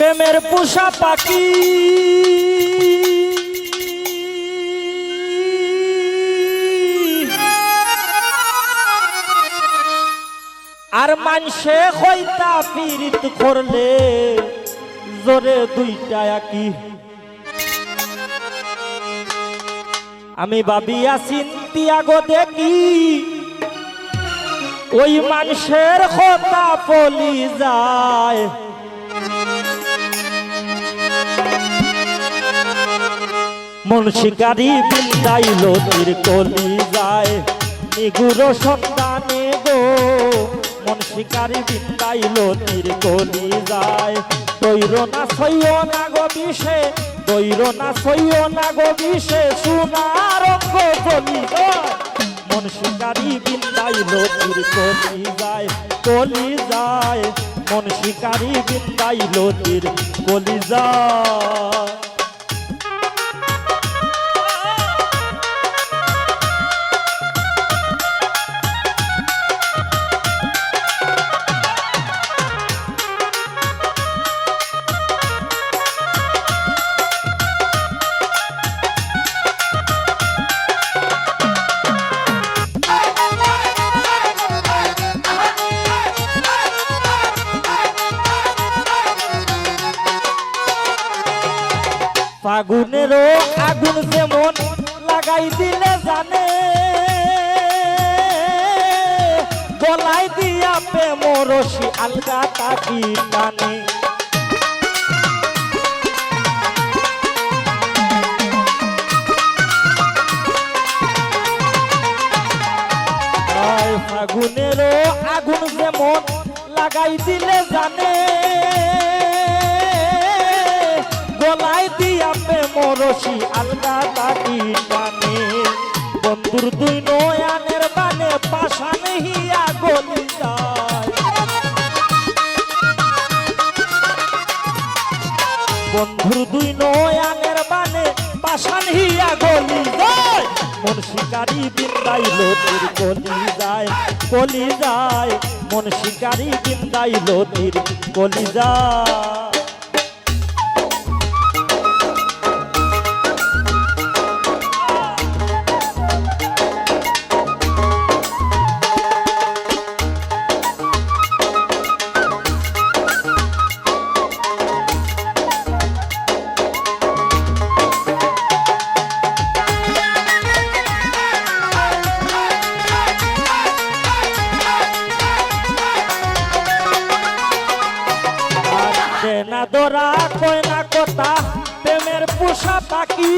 প্রেমের পোষা পাখি। আর মানসে হইতা পীড়িত করলে জোরে দুইটা একই। আমি ভাবিয়া চিন্তিয়া গো দেখি, ওই মানুষের কথা পলি যায়। মন শিকারি বিন্দাইল তীর কলি যায়। নিগুর সন্তানে গো, মন শিকারি বিন্দাইল তীর কলি যায়। তৈর না সইও না গো বিষে, তৈর না সইও না গো বিষে, সোনার কলি যায়। মন শিকারি বিন্দাইল তীর কলি যায় কলি যায়। মন শিকারি বিন্দাইল তীর কলি যায়। ফাগুনেরও আগুন যেমন লাগাই দিলে জানে। গলাই দিয়া প্রেম রশি আলগা তাকি টানে। ফাগুনেরও আগুন যেমন লাগাই দিলে জানে। রশি আলগা তাকি টানে। বন্ধুর দুই নয়ানের বানে পাশান হিয়া গলি বন্ধুর দুই নয়ানের বানে পাশান হিয়া গলি যায়। মন শিকারি বিন্দাইল তীর কলি যায় কলি যায়। মন শিকারি বিন্দাইল তীর কলি যায়। পাখি।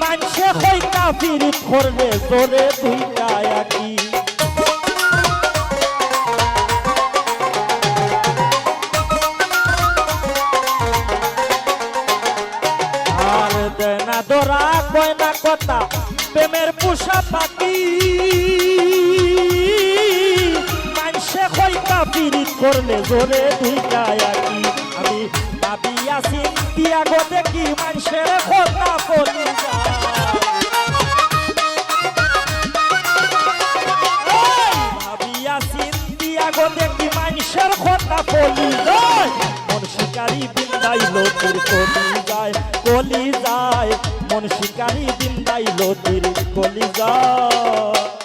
মানসে হইতা ফিরিত করলে জোরে দুইটা একই। আর দেনা দোরা প্রেমের পোষা পাখি। মানসে হইতা পিরিত করলে জোরে দুইটা একই। ভাবিয়া চিন্তিয়া গো দেখি মানুষের কথা বলি। যায় ভাবিয়া চিন্তিয়া গো দেখি মানুষের কথা বলি। যায় মন শিকারি বিন্দাইল তীর কলি যায় কলি যায়। মন শিকারি বিন্দাইল তীর কলি যায়।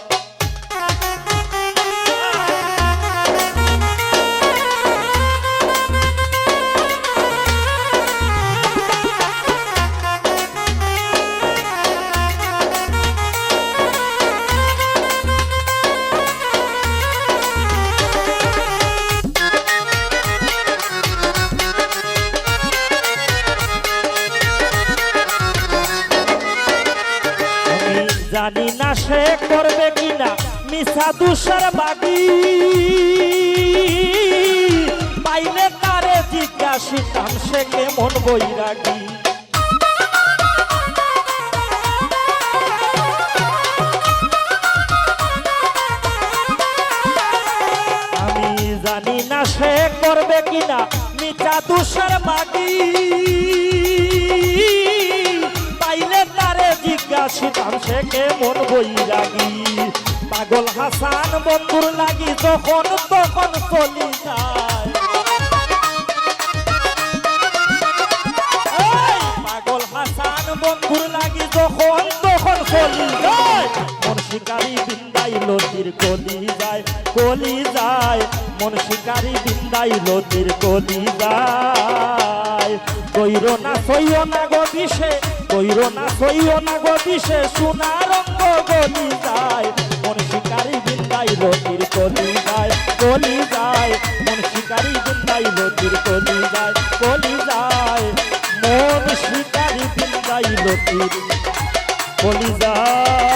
জানি না সে করবে কিনা। মিশা দুষার বাগি পাইলে তারে জিজ্ঞাসিতাম, সে কেমন বৈরাগী। আমি জানি না সে করবে কিনা মিঠা তুষার বাগি আসিতাম সে মন বই লাগি পাগল হাসান বন্ধুর লাগি তখন তখন চলি যায়। পাগল হাসান বন্ধুর লাগি তখন তখন চলি যায়। মন শিকারি বিন্দাই নদীর কলি যায় কলি যায়। মন শিকারি বিন্দাই নদীর কলি যায়। কইর না সইও না গো কইরো না কইও না গদিশে সোনার অঙ্গ গলি যায়। মন শিকারি বিন্দাই রতির কলি যায় কলি যায়। মন শিকারি বিন্দাই রতির কলি যায় কলি যায়। মন শিকারি বিন্দাই রতির কলি যায়।